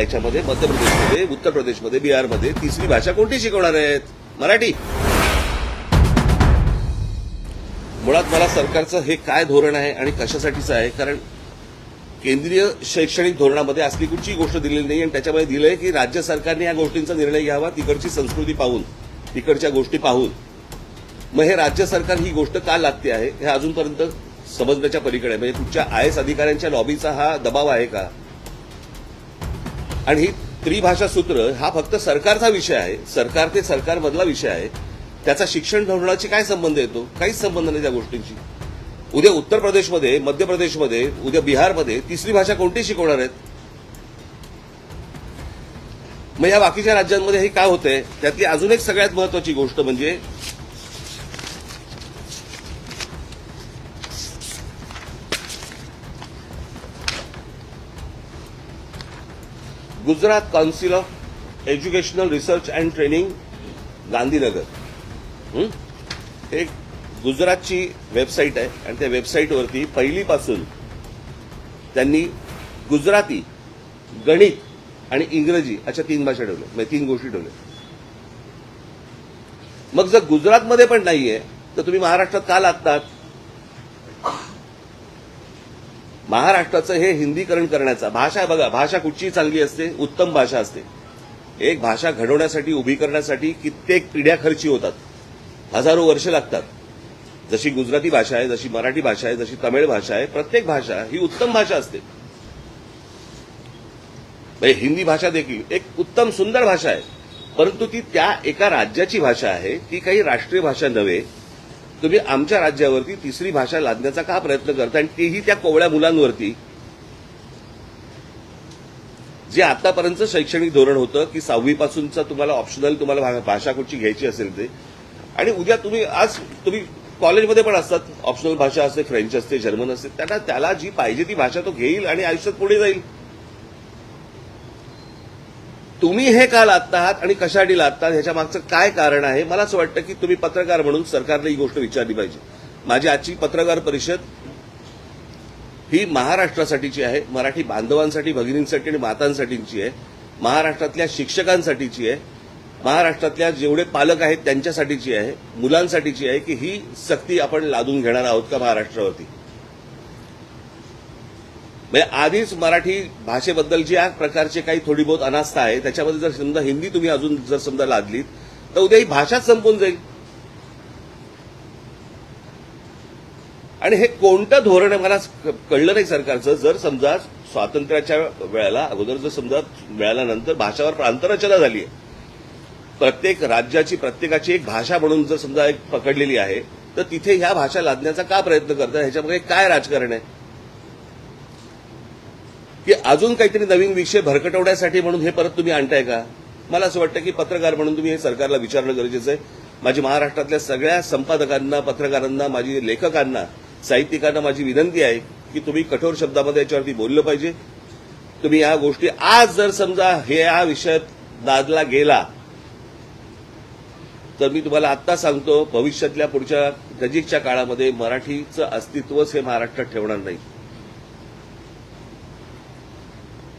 याच्यामध्ये मध्य प्रदेशमध्ये उत्तर प्रदेशमध्ये बिहारमध्ये तिसरी भाषा कोणती शिकवणार आहेत? मराठी. मुळात मला सरकारचं हे काय धोरण आहे आणि कशासाठीचं आहे? कारण केंद्रीय शैक्षणिक धोरणामध्ये असली कुठची गोष्ट दिलेली नाही आणि त्याच्यामध्ये दिलंय की राज्य सरकारने या गोष्टींचा निर्णय घ्यावा तिकडची संस्कृती पाहून तिकडच्या गोष्टी पाहून. मग हे राज्य सरकार ही गोष्ट का लागते आहे? हे अजूनपर्यंत समजण्याच्या पलीकडे म्हणजे तुमच्या आय एस अधिकाऱ्यांच्या लॉबीचा हा दबाव आहे का? आणि ही त्रिभाषा सूत्र हा फक्त सरकारचा विषय आहे. सरकार ते सरकारमधला विषय आहे. त्याचा शिक्षण धोरणाची काय संबंध येतो? काहीच संबंध नाही त्या गोष्टींशी उद्या उत्तर प्रदेशमध्ये मध्य प्रदेशमध्ये उद्या बिहारमध्ये तिसरी भाषा कोणती शिकवणार आहेत? मग या बाकीच्या राज्यांमध्ये हे काय होतंय? त्यातली अजून एक सगळ्यात महत्वाची गोष्ट म्हणजे Gujarat council of educational research and training Gandhinagar हे गुजरातची वेबसाईट आहे आणि त्या वेबसाईटवरती पहिलीपासून त्यांनी गुजराती गणित आणि इंग्रजी अशा तीन भाषा ठेवल्या. म्हणजे तीन गोष्टी ठेवल्या. मग जर गुजरातमध्ये पण नाहीये तर तुम्ही महाराष्ट्रात का लागतात? महाराष्ट्राचं हे हिंदीकरण करण्याचा भाषा बघा भाषा कुठची चांगली असते उत्तम भाषा असते. एक भाषा घडवण्यासाठी उभी करण्यासाठी कित्येक पिढ्या खर्ची होतात. हजारो वर्ष लागतात. जशी गुजराती भाषा आहे जशी मराठी भाषा आहे जशी तमिळ भाषा आहे प्रत्येक भाषा ही उत्तम भाषा असते. म्हणजे हिंदी भाषा देखील एक उत्तम सुंदर भाषा आहे. परंतु ती त्या एका राज्याची भाषा आहे ती काही राष्ट्रीय भाषा नव्हे तुम्ही आमच्या राज्यावरती तिसरी भाषा लादण्याचा का प्रयत्न करता आणि तेही त्या कोवळ्या मुलांवरती. जे आतापर्यंत शैक्षणिक धोरण होतं की सहावीपासूनचा तुम्हाला ऑप्शनल तुम्हाला भा- भाषा कुठची घ्यायची असेल ते. आणि उद्या तुम्ही आज तुम्ही कॉलेजमध्ये पण असतात ऑप्शनल भाषा असते फ्रेंच असते जर्मन असते त्यांना त्याला जी पाहिजे ती भाषा तो घेईल आणि आयुष्यात पुढे जाईल. तुम्ही हे का लादता आहात आणि कशासाठी लादतात ह्याच्या मागचं काय कारण आहे? मला असं वाटतं की तुम्ही पत्रकार म्हणून सरकारने ही गोष्ट विचारली पाहिजे. माझी आजची पत्रकार परिषद ही महाराष्ट्रासाठीची आहे मराठी बांधवांसाठी भगिनींसाठी आणि मातांसाठीची आहे महाराष्ट्रातल्या शिक्षकांसाठीची आहे महाराष्ट्रातल्या जेवढे पालक आहेत त्यांच्यासाठीची आहे मुलांसाठीची आहे की ही सक्ती आपण लादून घेणार आहोत का महाराष्ट्रावरती? म्हणजे आधीच मराठी भाषेबद्दलची या प्रकारची काही थोडी बहुत अनास्था आहे त्याच्यामध्ये जर समजा हिंदी तुम्ही अजून जर समजा लादलीत तर उद्या ही भाषाच संपून जाईल. आणि हे कोणतं धोरण आहे मला कळलं नाही सरकारचं. जर समजा स्वातंत्र्याच्या वेळेला अगोदर जर समजा मिळाल्यानंतर भाषावर प्रांतरचना झाली आहे प्रत्येक राज्याची प्रत्येकाची एक भाषा म्हणून जर समजा एक पकडलेली आहे तर तिथे ह्या भाषा लादण्याचा का प्रयत्न करतात ह्याच्यामध्ये काय राजकारण आहे? की अजून काहीतरी नवीन विषय भरकटवण्यासाठी म्हणून हे परत तुम्ही आणताय का? मला असं वाटतं की पत्रकार म्हणून तुम्ही हे सरकारला विचारणं गरजेचं आहे. माझी महाराष्ट्रातल्या सगळ्या संपादकांना पत्रकारांना माझी लेखकांना साहित्यिकांना माझी विनंती आहे की तुम्ही कठोर शब्दामध्ये याच्यावरती बोललं पाहिजे. तुम्ही या गोष्टी आज जर समजा हे या विषयात दादला गेला तर मी तुम्हाला आत्ता सांगतो भविष्यातल्या पुढच्या नजीकच्या काळामध्ये मराठीचं अस्तित्वच हे महाराष्ट्रात ठेवणार नाही.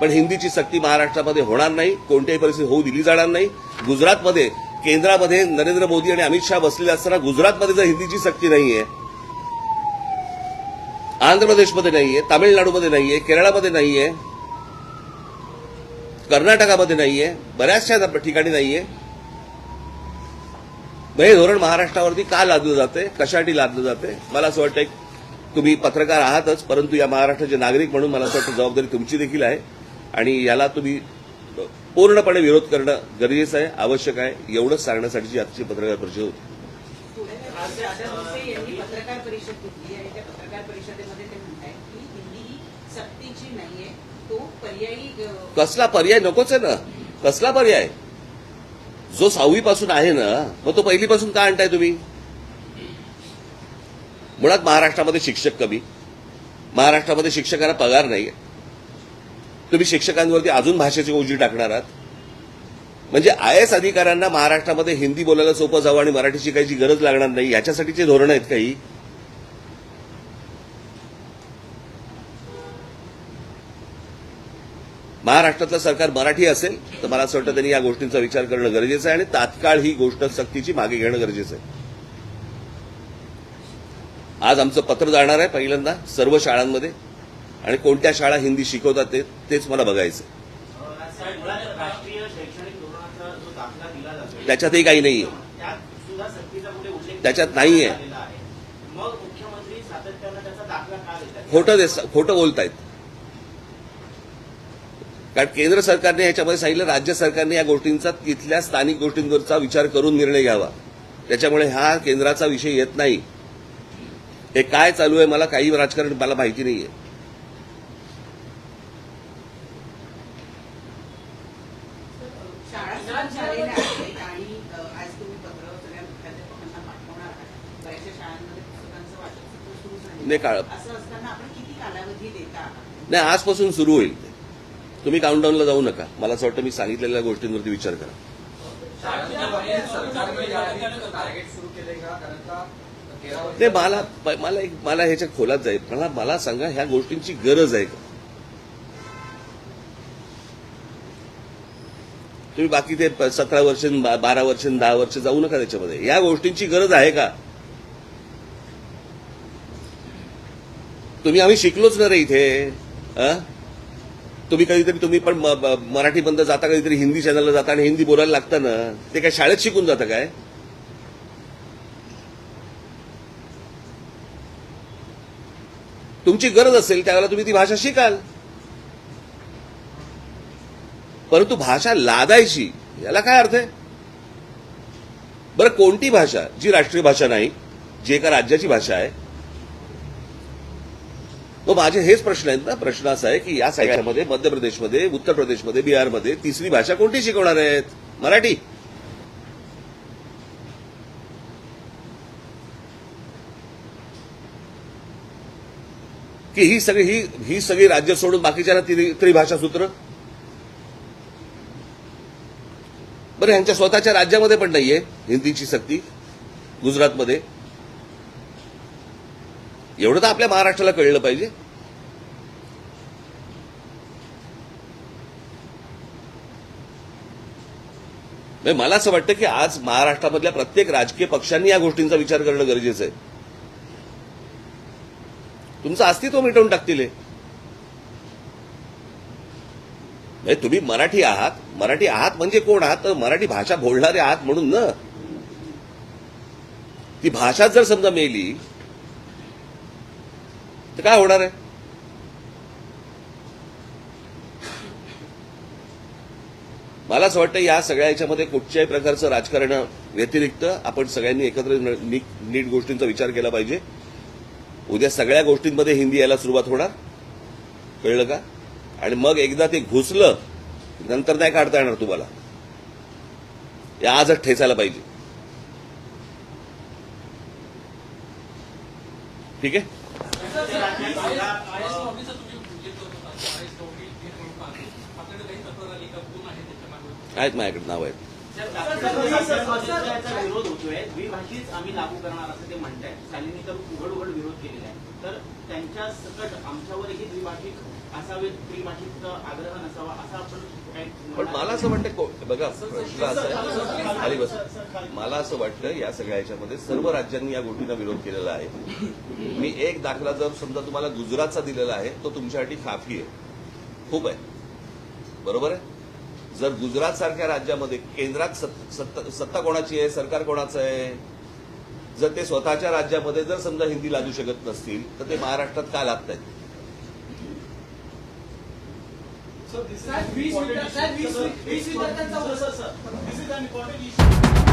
पण हिंदीची सक्ती महाराष्ट्रामध्ये होणार नाही कोणत्याही परिस्थिती होऊ दिली जाणार नाही. गुजरातमध्ये केंद्रामध्ये नरेंद्र मोदी आणि अमित शहा बसलेले असताना गुजरातमध्ये जर हिंदीची सक्ती नाहीये आंध्र प्रदेशमध्ये नाहीये तामिळनाडूमध्ये नाहीये केरळामध्ये नाहीये कर्नाटकामध्ये नाहीये बऱ्याचशा ठिकाणी नाहीये हे धोरण महाराष्ट्रावरती का लादलं जाते कशासाठी लादलं जाते मला असं वाटतं तुम्ही पत्रकार आहातच परंतु या महाराष्ट्राचे नागरिक म्हणून मला असं वाटतं जबाबदारी तुमची देखील आहे. आणि याला तुम्ही पूर्णपणे विरोध करणं गरजेचं आहे आवश्यक आहे एवढंच सांगण्यासाठीची आजची पत्रकार परिषद होती. दादा भुसे यांनी पत्रकार परिषद घेतली आणि त्या पत्रकार परिषदेमध्ये ते म्हणतायत की हिंदी ही सक्तीची नाहीये. तो पर्यायी अ, कसला पर्याय? नकोच आहे ना. कसला पर्याय? जो सहावी पासून आहे ना मग तो पहिलीपासून का आणताय तुम्ही? मुळात महाराष्ट्रामध्ये शिक्षक कमी. महाराष्ट्रामध्ये शिक्षकांना पगार नाही तुम्ही शिक्षकांवरती अजून भाषेची ओझी टाकणार आहात? म्हणजे आय एस अधिकाऱ्यांना महाराष्ट्रामध्ये हिंदी बोलायला सोपं जावं आणि मराठी शिकायची गरज लागणार नाही याच्यासाठीचे धोरणं आहेत काही? महाराष्ट्रातलं सरकार मराठी असेल तर मला असं वाटतं त्यांनी या गोष्टींचा विचार करणं गरजेचं आहे आणि तात्काळ ही गोष्ट सक्तीची मागे घेणं गरजेचं आहे. आज आमचं पत्र जाणार आहे पहिल्यांदा सर्व शाळांमध्ये. आणि कोणत्या शाळा हिंदी शिकवतात ते तेच मला बघायचं. त्याच्यातही काही नाहीये. त्याच्यात नाहीये. आहे. खोटं खोटं बोलतायत. कारण केंद्र सरकारने याच्यामध्ये सांगितलं राज्य सरकारने या गोष्टींचा तिथल्या स्थानिक गोष्टींवरचा विचार करून निर्णय घ्यावा. त्याच्यामुळे हा केंद्राचा विषय येत नाही. हे काय चालू आहे मला काही राजकारण मला माहिती नाहीये. आहे सुरू झालेल्या आहेत आणि अ, आज तुम्ही पत्र सगळ्या मुख्याध्यापकांना पाठवणार आहात बऱ्याचशा शाळांमध्ये पुस्तकांचं वाटप सुद्धा सुरू झालं नाही, काळ- असं असताना आपण किती कालावधी देता? आहात नाही आजपासून सुरू होईल ते. तुम्ही काउंटडाऊनला जाऊ नका. मला असं वाटतं मी सांगितलेल्या गोष्टींवरती विचार करा. नाही मला मला एक मला ह्याच्या खोलात जाईल. मला मला सांगा ह्या गोष्टींची गरज आहे का? तुम्ही बाकी ते सतरा वर्ष बारा वर्ष दहा वर्ष जाऊ नका त्याच्यामध्ये. या गोष्टींची गरज आहे का? तुम्ही आम्ही शिकलोच ना रे इथे तुम्ही कधीतरी तुम्ही पण मराठी बंद जाता कधीतरी हिंदी चॅनलला जाता आणि हिंदी बोलायला लागतं ना ते काय शाळेत शिकून जातं काय? तुमची गरज असेल त्यावेळेला तुम्ही ती भाषा शिकाल. परंतु भाषा लादायची याला काय अर्थ आहे? बरं कोणती भाषा जी राष्ट्रीय भाषा नाही जी एका राज्याची भाषा आहे मग माझे हेच प्रश्न आहेत ना. प्रश्न असा आहे की या सगळ्यामध्ये मध्य प्रदेशमध्ये उत्तर प्रदेशमध्ये बिहारमध्ये तिसरी भाषा कोणती शिकवणार आहेत? मराठी. की ही सगळी ही ही सगळी राज्य सोडून बाकीच्या त्रिभाषा सूत्र बरं ह्यांच्या स्वतःच्या राज्यामध्ये पण नाहीये हिंदीची सक्ती गुजरातमध्ये. एवढं तर आपल्या महाराष्ट्राला कळलं पाहिजे. म्हणजे मला असं वाटतं की आज महाराष्ट्रामधल्या प्रत्येक राजकीय पक्षांनी या गोष्टींचा विचार करणं गरजेचं आहे. तुमचं अस्तित्व मिटवून टाकतील हे. म्हणजे तुम्ही मराठी आहात. मराठी आहात म्हणजे कोण आहात? तर मराठी भाषा बोलणारे आहात म्हणून ना. ती भाषा जर समजा मेली तर काय होणार आहे? मला असं वाटतं या सगळ्या याच्यामध्ये कुठच्याही प्रकारचं राजकारण व्यतिरिक्त आपण सगळ्यांनी एकत्र नीट नीट गोष्टींचा विचार केला पाहिजे. उद्या सगळ्या गोष्टींमध्ये हिंदी यायला सुरुवात होणार. कळलं का? आणि मग एकदा ते घुसलं नंतर नाही काढता येणार तुम्हाला. या आजच ठेचायला पाहिजे. ठीक आहे? आहेत माझ्याकडे नाव आहेत. विरोध होतोय. द्विभाषीच आम्ही लागू करणार असं ते म्हणताय शालिनी तर उघड उघड विरोध केलेला आहे. तर त्यांच्या सकट आमच्यावरही द्विभाषिक पण मला असं वाटतं बघा प्रश्न असा आहे खाली बस. मला असं वाटतं या सगळ्या ह्याच्यामध्ये सर्व राज्यांनी या गोष्टींना विरोध केलेला आहे. मी एक दाखला जर समजा तुम्हाला गुजरातचा दिलेला आहे तो तुमच्यासाठी काफी आहे. खूप आहे. बरोबर आहे? जर गुजरात सारख्या राज्यामध्ये केंद्रात सत- सत्ता सत्ता कोणाची आहे सरकार कोणाचं आहे? जर ते स्वतःच्या राज्यामध्ये जर समजा हिंदी लादू शकत नसतील तर ते महाराष्ट्रात का लादतायत? So this is an important issue. Sir, this is an important issue.